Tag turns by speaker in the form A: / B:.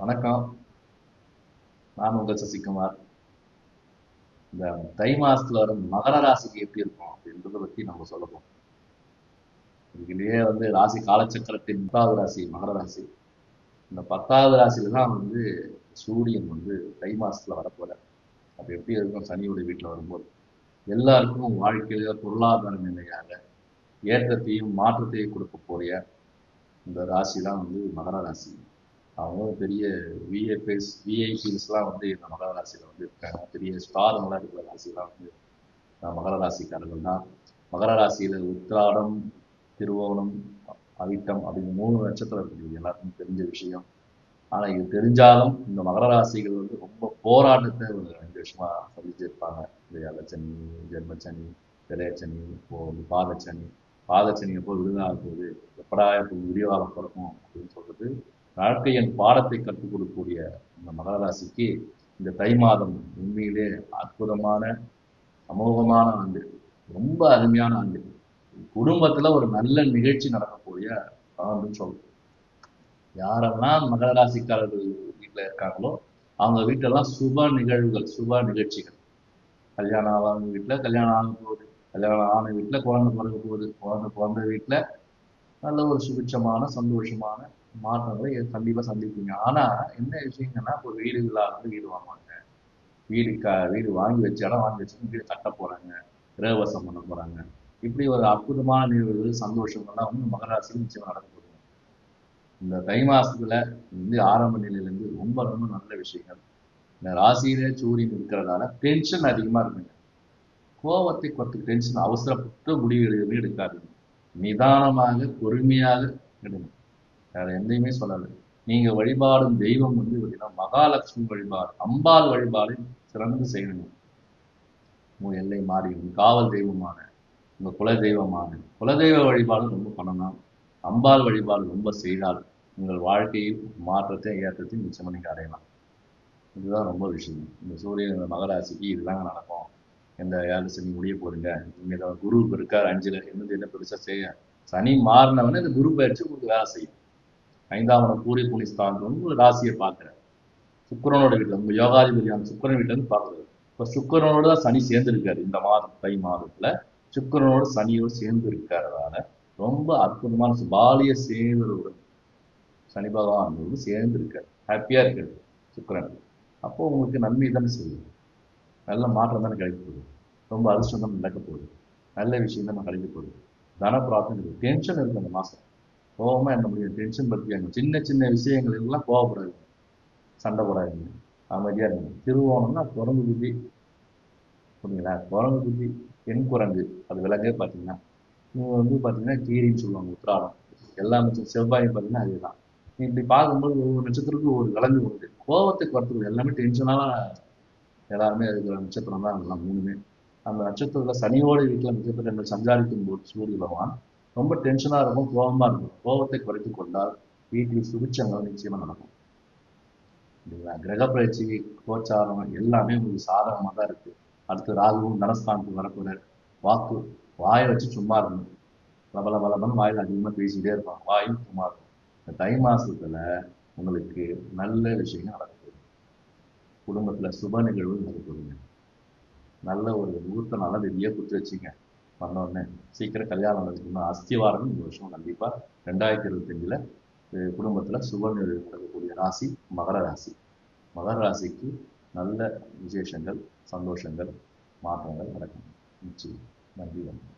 A: வணக்கம். நான் உங்கள் சசிகுமார். இந்த தை மாசத்துல வர மகர ராசிக்கு எப்படி இருக்கும் அப்படின்றத பத்தி நம்ம சொல்லணும் இதுலயே வந்து ராசி காலச்சக்கரத்தின் பத்தாவது ராசி மகர ராசி. இந்த பத்தாவது ராசியில தான் வந்து சூரியன் வந்து தை மாசத்துல வரப்போற அப்ப எப்படி இருக்கும்? சனியோட வீட்டுல வரும்போது. எல்லாருக்கும் வாழ்க்கையில பொருளாதார நிலையாக ஏற்றத்தையும் மாற்றத்தையும் கொடுக்க போறிய இந்த ராசி தான் வந்து மகர ராசி. அவங்க பெரிய விஏபிஎஸ் விஐபிஎஸ்லாம் வந்து இந்த மகர ராசியில் வந்து இருக்காங்க. பெரிய ஸ்டாருங்களாம் இருக்கிற ராசிலாம் வந்து மகர ராசிக்காரர்கள் தான். மகர ராசியில் உத்திராடம் திருவோணம் அவிட்டம் அப்படின்னு மூணு நட்சத்திரம் இருக்குது. எல்லாருக்கும் தெரிஞ்ச விஷயம். ஆனால் இது தெரிஞ்சாலும் இந்த மகர ராசிகள் வந்து ரொம்ப போராட்டத்தை ஒரு ரெண்டு விஷயமா சந்திச்சிருப்பாங்க இந்த அலச்சனி ஜென்மச்சனி திரையச்சனி இப்போ வந்து பாதச்சனி பாதச்சனி எப்போ விருதாக போகுது? எப்படா இப்போ விரிவாக பிறக்கும் அப்படின்னு சொல்றது வாழ்க்கையின் பாடத்தை கற்றுக் கொடுக்கக்கூடிய இந்த மகர ராசிக்கு இந்த தை மாதம் உண்மையிலே அற்புதமான சமூகமான ஆண்டு. ரொம்ப அருமையான ஆண்டு. குடும்பத்துல ஒரு நல்ல நிகழ்ச்சி நடக்கக்கூடிய ஆண்டுன்னு சொல்றோம். யாரெல்லாம் மகர ராசிக்காரர்கள் வீட்டில் இருக்காங்களோ அவங்க வீட்டெல்லாம் சுப நிகழ்வுகள் சுப நிகழ்ச்சிகள். கல்யாணம் ஆகாத வீட்டில் கல்யாணம் ஆக போகுது. கல்யாணம் ஆன வீட்டில் குழந்தை பிறகு போகுது. குழந்தை பிறந்த வீட்டில் நல்ல ஒரு சுபிட்சமான சந்தோஷமான மாற்றங்களை கண்டிப்பா சந்திப்பீங்க. ஆனா என்ன விஷயங்கன்னா இப்போ வீடு இல்லாத வீடு வாங்குவாங்க. வீடு க வீடு வாங்கி வச்சு இடம் வாங்கி வச்சு வீடு கட்ட போறாங்க. கிரகவசம் பண்ண போறாங்க. இப்படி ஒரு அற்புதமான நிகழ்வுகள் சந்தோஷங்கள்லாம் வந்து மகராசியில் நிச்சயம் நடக்க போகுது. இந்த தை மாசத்துல வந்து ஆரம்ப நிலையிலேருந்து ரொம்ப ரொம்ப நல்ல விஷயங்கள். இந்த ராசியிலே சூரியன் இருக்கிறதால டென்ஷன் அதிகமா இருக்குங்க. கோபத்தை குறைத்து டென்ஷன் அவசரப்பட்டு முடிவு எடுக்காது நிதானமாக பொறுமையாக எடுங்க வேற எந்தையுமே சொல்லலை நீங்க வழிபாடும் தெய்வம் வந்து பார்த்தீங்கன்னா மகாலட்சுமி வழிபாடு அம்பாள் வழிபாடு சிறந்து செய்யணும். உங்க எல்லை மாறி உங்க காவல் தெய்வமான உங்க குல தெய்வமான குலதெய்வ வழிபாடு ரொம்ப பண்ணணும். அம்பாள் வழிபாடு ரொம்ப செய்தால் உங்கள் வாழ்க்கையை மாற்றத்தை ஏற்றத்தையும் நிச்சயமா நீங்க அடையலாம். இதுதான் ரொம்ப விஷயம். இந்த சூரியன் இந்த மகராசிக்கு இதுதாங்க நடக்கும். இந்த ஏழு சனி முடிய போடுங்க இனிமேல் குரு இருக்கார் அஞ்சுல என்னது என்ன பெருசா செய்ய? சனி மாறினவனே இந்த குரு பயிற்சி உங்களுக்கு வேலை செய்யும். ஐந்தாம் இடம் பூரி புனி ஸ்தானம் வந்து ராசியை பார்க்குறாரு. சுக்கரனோட வீட்டில் உங்க யோகாதிபதியான சுக்கிரன் வீட்டிலேருந்து இருந்து இப்போ சுக்கரனோட தான் சனி சேர்ந்துருக்காரு இந்த மாதம் தை மாதத்துல. சுக்கரனோட சனியோடு சேர்ந்து இருக்கிறதால ரொம்ப அற்புதமான பாலிய சேவருடன் சனி பகவானோடு சேர்ந்து இருக்காரு ஹாப்பியா இருக்காரு சுக்கரன். அப்போ உங்களுக்கு நன்மை தானே செய்யும். நல்ல மாற்றம் தானே கிடைக்க போகுது. ரொம்ப அதிர்ஷ்டம் தான் நடக்க போகுது. நல்ல விஷயம் தான் கிடைக்க போகுது. தன பிரார்த்தனை இருக்கு. டென்ஷன் இருக்குது அந்த மாதம். கோவமா என்ன முடியும் டென்ஷன் பற்றியாங்க சின்ன சின்ன விஷயங்கள் எல்லாம் கோவப்படாது சண்டை போடாதீங்க. அமைதியா இருங்க. திருவோணம்னா குரங்கு குதி புரியுங்களா குரங்கு குதி பெண் குரங்கு. அது விலங்கே பார்த்தீங்கன்னா இவங்க வந்து பார்த்தீங்கன்னா கீரின்னு சொல்லுவாங்க உத்திராடம். எல்லா நட்சத்திரம் செவ்வாயும் பார்த்தீங்கன்னா அதுதான். இப்படி பார்க்கும்போது ஒவ்வொரு நட்சத்திரத்துக்கும் ஒரு விலங்கு உண்டு. கோவத்தை குறைத்துக்கணும் எல்லாமே டென்ஷனாக எல்லாருமே இருக்கிற நட்சத்திரம் தான் எல்லாம் மூணுமே. அந்த நட்சத்திரத்துல சனியோட வீட்டில் நட்சத்திரங்கள் சஞ்சாரிக்கும் போது சூரிய பகவான் ரொம்ப டென்ஷனாக இருக்கும் கோபமாக இருக்கும். கோபத்தை குறைத்து கொண்டால் வீட்டில் சுபிச்சங்கள் நிச்சயமாக நடக்கும். இல்லைங்களா கிரக பயிற்சி கோச்சாரம் எல்லாமே உங்களுக்கு சாதகமாக தான் இருக்குது அடுத்து ராகுவும் தனஸ்தானத்துக்கு வரக்கூடாது வாக்கு வாயை வச்சு சும்மா இருக்கணும் பல பலபன்னு வாயில் அதிகமாக பேசிக்கிட்டே இருப்பாங்க. வாயும் சும்மா இருக்கும். இந்த தை மாதத்தில் உங்களுக்கு நல்ல விஷயங்கள் நடக்குது குடும்பத்தில் சுப நிகழ்வு நடக்குதுங்க. நல்ல ஒரு முகூர்த்த நல்ல வெளியே கொடுத்து வச்சுங்க. பண்ணோடனே சீக்கிரம் கல்யாணம் நடக்கணும் அஸ்திவாரம் இந்த வருஷம் கண்டிப்பாக ரெண்டாயிரத்தி இருபத்தஞ்சில் குடும்பத்தில் குடும்பத்துல சுப நடக்கக்கூடிய ராசி மகர ராசி. மகர ராசிக்கு நல்ல விசேஷங்கள் சந்தோஷங்கள் மாற்றங்கள் நடக்கும். நிச்சயம். நன்றி வணக்கம்.